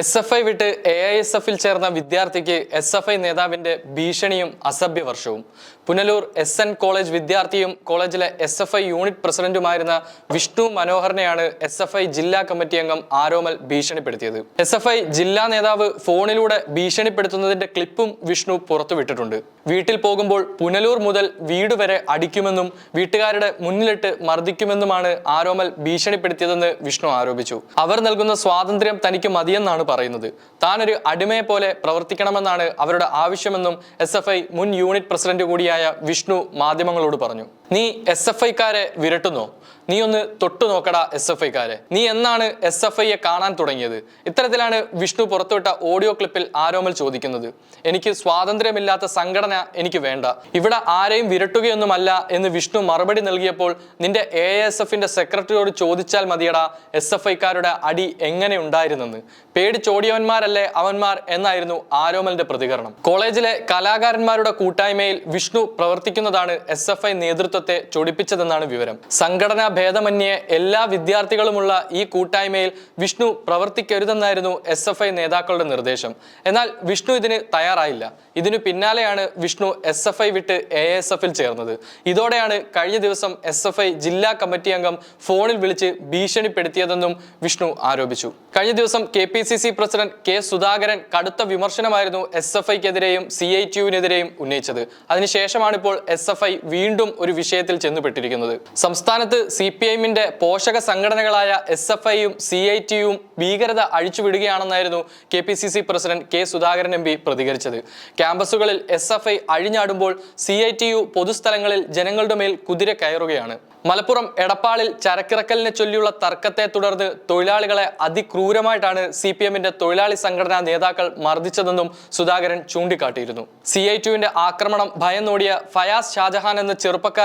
S F I വിട്ട് A I S എഫിൽ ചേർന്ന വിദ്യാർത്ഥിക്ക് എസ് എഫ് ഐ നേതാവിന്റെ ഭീഷണിയും അസഭ്യവർഷവും. പുനലൂർ എസ് എൻ കോളേജ് വിദ്യാർത്ഥിയും കോളേജിലെ എസ് എഫ് ഐ യൂണിറ്റ് പ്രസിഡന്റുമായിരുന്ന വിഷ്ണു മനോഹറിനെയാണ് എസ് എഫ് ഐ ജില്ലാ കമ്മിറ്റി അംഗം ആരോമൽ ഭീഷണിപ്പെടുത്തിയത്. എസ് എഫ് ഐ ജില്ലാ നേതാവ് ഫോണിലൂടെ ഭീഷണിപ്പെടുത്തുന്നതിന്റെ ക്ലിപ്പും വിഷ്ണു പുറത്തുവിട്ടിട്ടുണ്ട്. വീട്ടിൽ പോകുമ്പോൾ പുനലൂർ മുതൽ വീട് വരെ അടിക്കുമെന്നും വീട്ടുകാരുടെ മുന്നിലിട്ട് മർദ്ദിക്കുമെന്നുമാണ് ആരോമൽ ഭീഷണിപ്പെടുത്തിയതെന്ന് വിഷ്ണു ആരോപിച്ചു. അവർ നൽകുന്ന സ്വാതന്ത്ര്യം തനിക്ക് മതിയെന്നാണ് പറയുന്നത്. താനൊരു അടിമയെ പോലെ പ്രവർത്തിക്കണമെന്നാണ് അവരുടെ ആവശ്യമെന്നും എസ് മുൻ യൂണിറ്റ് പ്രസിഡന്റ് കൂടിയായ വിഷ്ണു മാധ്യമങ്ങളോട് പറഞ്ഞു. നീ എസ് എഫ് ഐക്കാരെ വിരട്ടുന്നു. നീ ഒന്ന് തൊട്ടു നോക്കടാ എസ് എഫ് ഐക്കാരെ നീ എന്നാണ് എസ് എഫ് ഐയെ കാണാൻ തുടങ്ങിയത്? ഇത്തരത്തിലാണ് വിഷ്ണു പുറത്തുവിട്ട ഓഡിയോ ക്ലിപ്പിൽ ആരോമൽ ചോദിക്കുന്നത്. എനിക്ക് സ്വാതന്ത്ര്യമില്ലാത്ത സംഘടന എനിക്ക് വേണ്ട. ഇവിടെ ആരെയും വിരട്ടുകയൊന്നുമല്ല എന്ന് വിഷ്ണു മറുപടി നൽകിയപ്പോൾ നിന്റെ എ എസ് എഫിന്റെ സെക്രട്ടറിയോട് ചോദിച്ചാൽ മതിയടാ എസ് എഫ് ഐക്കാരുടെ അടി എങ്ങനെ ഉണ്ടായിരുന്നെന്ന്. പേടിച്ചോടിയവന്മാരല്ലേ അവന്മാർ എന്നായിരുന്നു ആരോമലിന്റെ പ്രതികരണം. കോളേജിലെ കലാകാരന്മാരുടെ കൂട്ടായ്മയിൽ വിഷ്ണു പ്രവർത്തിക്കുന്നതാണ് എസ് എഫ് ഐ നേതൃത്വത്തെ ചൊടിപ്പിച്ചതെന്നാണ് വിവരം. സംഘടനാ ഭേദമന്യേ എല്ലാ വിദ്യാർത്ഥികളുമുള്ള ഈ കൂട്ടായ്മയിൽ വിഷ്ണു പ്രവർത്തിക്കരുതെന്നായിരുന്നു എസ് എഫ് ഐ നേതാക്കളുടെ നിർദ്ദേശം. എന്നാൽ വിഷ്ണു ഇതിന് തയ്യാറായില്ല. ഇതിനു പിന്നാലെയാണ് വിഷ്ണു എസ് എഫ് ഐ വിട്ട് എ എസ് എഫിൽ ചേർന്നത്. ഇതോടെയാണ് കഴിഞ്ഞ ദിവസം എസ് എഫ് ഐ ജില്ലാ കമ്മിറ്റി അംഗം ഫോണിൽ വിളിച്ച് ഭീഷണിപ്പെടുത്തിയതെന്നും വിഷ്ണു ആരോപിച്ചു. കഴിഞ്ഞ ദിവസം K P C C president K Sudhakaran കടുത്ത വിമർശനമായിരുന്നു എസ് എഫ് ഐക്കെതിരെയും സി ഐ ടിയുവിനെതിരെയും ഉന്നയിച്ചത്. അതിനുശേഷമാണ് ഇപ്പോൾ എസ് എഫ് ഐ വീണ്ടും ഒരു വിഷയത്തിൽ ചെന്നുപെട്ടിരിക്കുന്നത്. സംസ്ഥാനത്ത് സി പി ഐഎമ്മിന്റെ പോഷക സംഘടനകളായ എസ് എഫ് ഐയും സി ഐ ടിയും ഭീകരത അഴിച്ചുവിടുകയാണെന്നായിരുന്നു K P C C president K Sudhakaran M P പ്രതികരിച്ചത്. ക്യാമ്പസുകളിൽ എസ് എഫ് ഐ അഴിഞ്ഞാടുമ്പോൾ സി ഐ ടി യു പൊതുസ്ഥലങ്ങളിൽ ജനങ്ങളുടെ മേൽ കുതിര കയറുകയാണ്. മലപ്പുറം എടപ്പാളിൽ ചരക്കിറക്കലിനെ ചൊല്ലിയുള്ള തർക്കത്തെ തുടർന്ന് തൊഴിലാളികളെ അതിക്രൂരമായിട്ടാണ് സി പി എമ്മിന്റെ തൊഴിലാളി സംഘടനാ നേതാക്കൾ മർദ്ദിച്ചതെന്നും സുധാകരൻ ചൂണ്ടിക്കാട്ടിയിരുന്നു. സി ഐ ടിയുവിന്റെ ആക്രമണം ഭയന്നോടിയ ഫയാസ് ഷാജഹാൻ എന്ന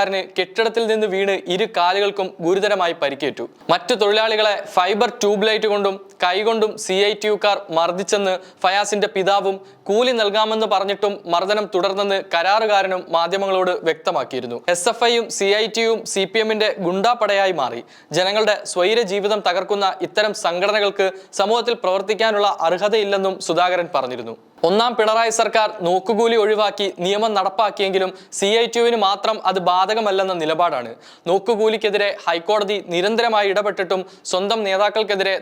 ചെറുപ്പക്കാരന് കെട്ടിടത്തിൽ നിന്ന് വീണ് ഇരു കാലുകൾക്കും ഗുരുതരമായി പരിക്കേറ്റു. മറ്റു തൊഴിലാളികളെ ഫൈബർ ട്യൂബ് ലൈറ്റ് കൊണ്ടും കൈകൊണ്ടും സി ഐ ടി യുക്കാർ മർദ്ദിച്ചെന്ന് ഫയാസിന്റെ പിതാവും കൂലി നൽകാമെന്ന് പറഞ്ഞിട്ടും മർദ്ദനം തുടർന്നെന്ന് കരാറുകാരനും മാധ്യമങ്ങളോട് വ്യക്തമാക്കിയിരുന്നു. എസ് എഫ് ഐയും സി ഐ ടിയും സി പി എമ്മിന്റെ ഗുണ്ടാപ്പടയായി മാറി. ജനങ്ങളുടെ സ്വൈര ജീവിതം തകർക്കുന്ന ഇത്തരം സംഘടനകൾക്ക് സമൂഹത്തിൽ പ്രവർത്തിക്കാനുള്ള അർഹതയില്ലെന്നും സുധാകരൻ പറഞ്ഞിരുന്നു. ഒന്നാം പിണറായി സർക്കാർ നോക്കുകൂലി ഒഴിവാക്കി നിയമം നടപ്പാക്കിയെങ്കിലും സി ഐ ടിയുവിന് മാത്രം അത് ബാധകമല്ലെന്ന നിലപാടാണ്. നോക്കുകൂലിക്കെതിരെ ഹൈക്കോടതി നിരന്തരമായി ഇടപെട്ടിട്ടും സ്വന്തം നേതാക്കൾക്കെതിരെ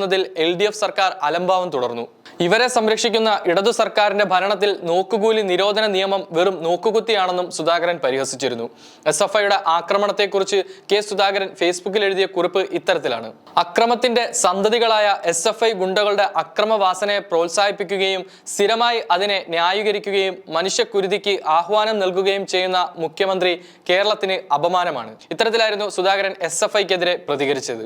നടപടിയെടുക്കുന്നതിൽ എൽ ഡി എഫ് സർക്കാർ അലംഭാവം തുടർന്നു. ഇവരെ സംരക്ഷിക്കുന്ന ഇടതു സർക്കാരിന്റെ ഭരണത്തിൽ നോക്കുകൂലി നിരോധന നിയമം വെറും നോക്കുകുത്തിയാണെന്നും സുധാകരൻ പരിഹസിച്ചിരുന്നു. എസ് എഫ് ഐയുടെ ആക്രമണത്തെക്കുറിച്ച് കെ സുധാകരൻ ഫേസ്ബുക്കിൽ എഴുതിയ കുറിപ്പ് ഇത്തരത്തിലാണ്. അക്രമത്തിന്റെ സന്തതികളായ എസ് എഫ് ഐ ഗുണ്ടകളുടെ അക്രമവാസനയെ പ്രോത്സാഹിപ്പിക്കുകയും സ്ഥിരമായി അതിനെ ന്യായീകരിക്കുകയും മനുഷ്യക്കുരുതിക്ക് ആഹ്വാനം നൽകുകയും ചെയ്യുന്ന മുഖ്യമന്ത്രി കേരളത്തിന് അപമാനമാണ്. ഇത്തരത്തിലായിരുന്നു സുധാകരൻ എസ് എഫ് ഐക്കെതിരെ പ്രതികരിച്ചത്.